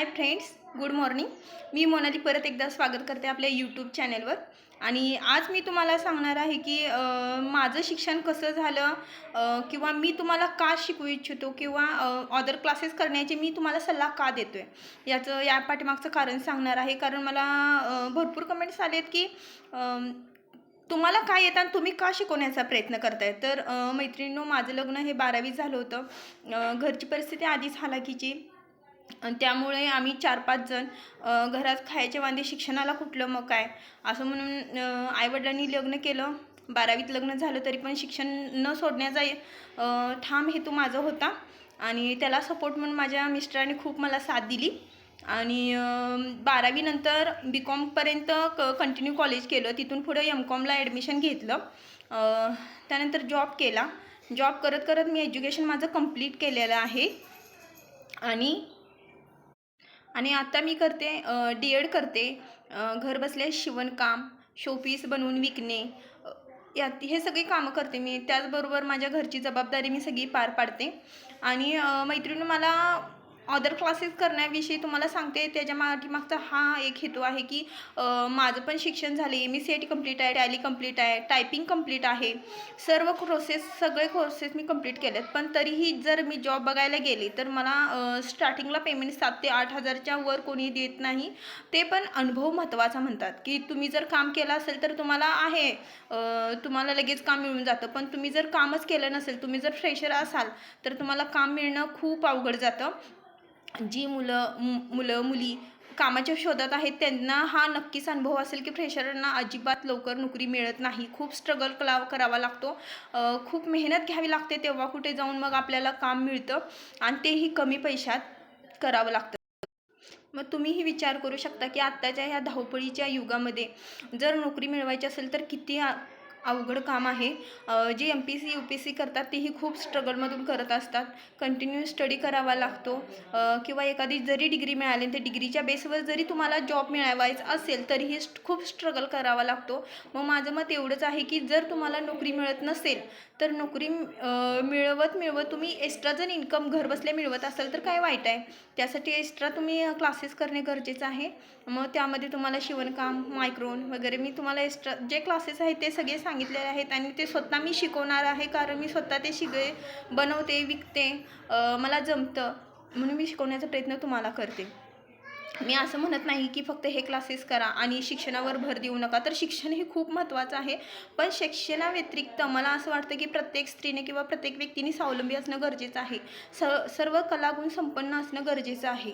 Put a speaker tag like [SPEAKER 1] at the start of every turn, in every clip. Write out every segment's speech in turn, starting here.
[SPEAKER 1] Hi friends good morning. मी मोनाली परत एकदा स्वागत करते आपल्या यूट्यूब चॅनलवर. आणि आज मी तुम्हाला सांगणार आहे की माझं शिक्षण कसं झालं किंवा मी तुम्हाला का शिकवू इच्छितो किंवा ऑदर क्लासेस करण्याचे मी तुम्हाला सल्ला का देतो आहे याचं या पाठीमागचं कारण सांगणार आहे. कारण मला भरपूर कमेंट्स आले आहेत की तुम्हाला काय येतं आणि तुम्ही का शिकवण्याचा प्रयत्न करताय? तर मैत्रिणीनो मैत्रिणींनो माझं लग्न हे बारावी झालं होतं. घरची परिस्थिती आधीच हालाकीची त्यामुळे आम्ही चार पाच जण घरात खायचे वांदे शिक्षणाला कुठलं मग काय? असं म्हणून आईवडिलांनी लग्न केलं. बारावीत लग्न झालं तरी पण शिक्षण न सोडण्याचा ठाम हेतू माझा होता. आणि त्याला सपोर्ट म्हणून माझ्या मिस्टरांनी खूप मला साथ दिली. आणि बारावीनंतर बी कॉमपर्यंत क कंटिन्यू कॉलेज केलं. तिथून पुढं एम कॉमला ॲडमिशन घेतलं. त्यानंतर जॉब केला. जॉब करत करत मी एज्युकेशन माझं कंप्लीट केलेलं आहे. आणि आणि आता मी करते डी एड करते. घरबसल्या घर बसल्या शिवणकाम शोपीस बनवून विकणे. यात हे सगळी कामं करते मी. त्याचबरोबर माझ्या घरची जबाबदारी मी सगळी पार पाडते. आणि मैत्रिणी मला अदर क्लासेस करण्याविषयी तुम्हाला सांगते त्याच्या मागचा हा एक हेतू आहे की माझं पण शिक्षण झाले M S C I T complete आहे टॅली कंप्लीट आहे टायपिंग कंप्लीट आहे. सर्व कोर्सेस सगळे कोर्सेस मी कंप्लीट केलेत. पण तरीही जर मी जॉब बघायला गेले तर मला स्टार्टिंगला पेमेंट सात ते आठ हजारच्या वर कोणी देत नाही. ते पण अनुभव महत्त्वाचा म्हणतात. की तुम्ही जर काम केलं असेल तर तुम्हाला आहे तुम्हाला लगेच काम मिळून जातं. पण तुम्ही जर कामच केलं नसेल तुम्ही जर फ्रेशर असाल तर तुम्हाला काम मिळणं खूप अवघड जातं. जी मुलं मु- मुलं मुली कामाच्या शोधात आहेत त्यांना हा नक्कीच अनुभव असेल की फ्रेशरांना अजिबात लवकर नोकरी मिळत नाही. खूप स्ट्रगल कला करावा लागतो. खूप मेहनत घ्यावी लागते तेव्हा कुठे जाऊन मग आपल्याला काम मिळतं आणि तेही कमी पैशात करावं लागतं. मग तुम्हीही विचार करू शकता की आत्ताच्या ह्या धावपळीच्या युगामध्ये जर नोकरी मिळवायची असेल तर किती अवघड काम आहे. जे M P C U P C करतात तेही खूप स्ट्रगलमधून करत असतात. कंटिन्यू स्टडी करावा लागतो. किंवा एखादी जरी डिग्री मिळाली तर डिग्रीच्या बेसवर जरी तुम्हाला जॉब मिळवायचा असेल तरीही खूप स्ट्रगल करावा लागतो. मग माझं मत एवढंच आहे की जर तुम्हाला नोकरी मिळत नसेल तर नोकरी मिळवत मिळवत तुम्ही एक्स्ट्रा जर इन्कम घरबसल्या मिळवत असाल तर काय वाईट आहे? त्यासाठी एक्स्ट्रा तुम्ही क्लासेस करणे गरजेचं आहे. मग त्यामध्ये तुम्हाला शिवणकाम मायक्रोन वगैरे मी तुम्हाला एक्स्ट्रा जे क्लासेस आहेत ते सगळे सांगितलेले आहेत आणि ते स्वतः मी शिकवणार आहे कारण मी स्वतः ते शिगे बनवते विकते मला जमतं म्हणून मी शिकवण्याचा प्रयत्न तुम्हाला करते. मी असं म्हणत नाही की फक्त हे क्लासेस करा आणि शिक्षणावर भर देऊ नका तर शिक्षण हे खूप महत्त्वाचं आहे. पण शिक्षणाव्यतिरिक्त मला असं वाटतं की प्रत्येक स्त्रीने किंवा प्रत्येक व्यक्तीने स्वावलंबी असणं गरजेचं आहे. स सर्व कलागुण संपन्न असणं गरजेचं आहे.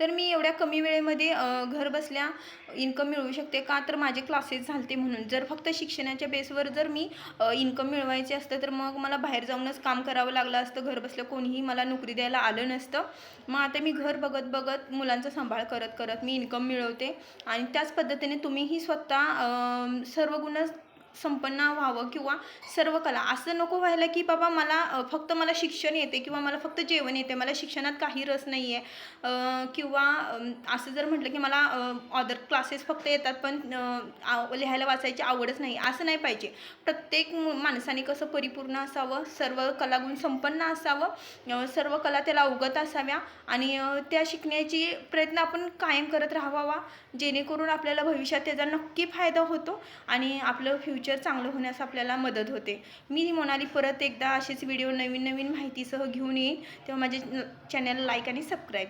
[SPEAKER 1] तर मी एवढ्या कमी वेळेमध्ये घर बसल्या इन्कम मिळवू शकते का? तर माझे क्लासेस झालते म्हणून. जर फक्त शिक्षणाच्या बेसवर जर मी इन्कम मिळवायचे असतं तर मग मला बाहेर जाऊनच काम करावं लागलं असतं. घर बसल्या कोणीही मला नोकरी द्यायला आलं नसतं. मग आता मी घर बघत बघत मुलांचा सांभाळ करत करत मी इन्कम मिळवते. आणि त्याच पद्धतीने तुम्हीही स्वतः सर्व गुण संपन्न व्हावं किंवा सर्व कला असं नको व्हायला की बाबा मला फक्त मला शिक्षण येते किंवा मला फक्त जेवण येते. मला शिक्षणात काही रस नाही आहे किंवा असं जर म्हटलं की मला अदर क्लासेस फक्त येतात पण आव- लिहायला वाचायची आवडच नाही. असं नाही पाहिजे. प्रत्येक मु- माणसाने कसं परिपूर्ण असावं सर्व कलागुण संपन्न असावं सर्व कला त्याला अवगत असाव्या आणि त्या शिकण्याची प्रयत्न आपण कायम करत राहावा जेणेकरून आपल्याला भविष्यात त्याचा नक्की फायदा होतो आणि आपलं फ्युचर चांगलं होण्यास आपल्याला मदत होते. मी मोनाली परत एकदा असेच व्हिडिओ नवीन नवीन माहितीसह घेऊन येईन. तेव्हा माझे चॅनल लाईक आणि सबस्क्राईब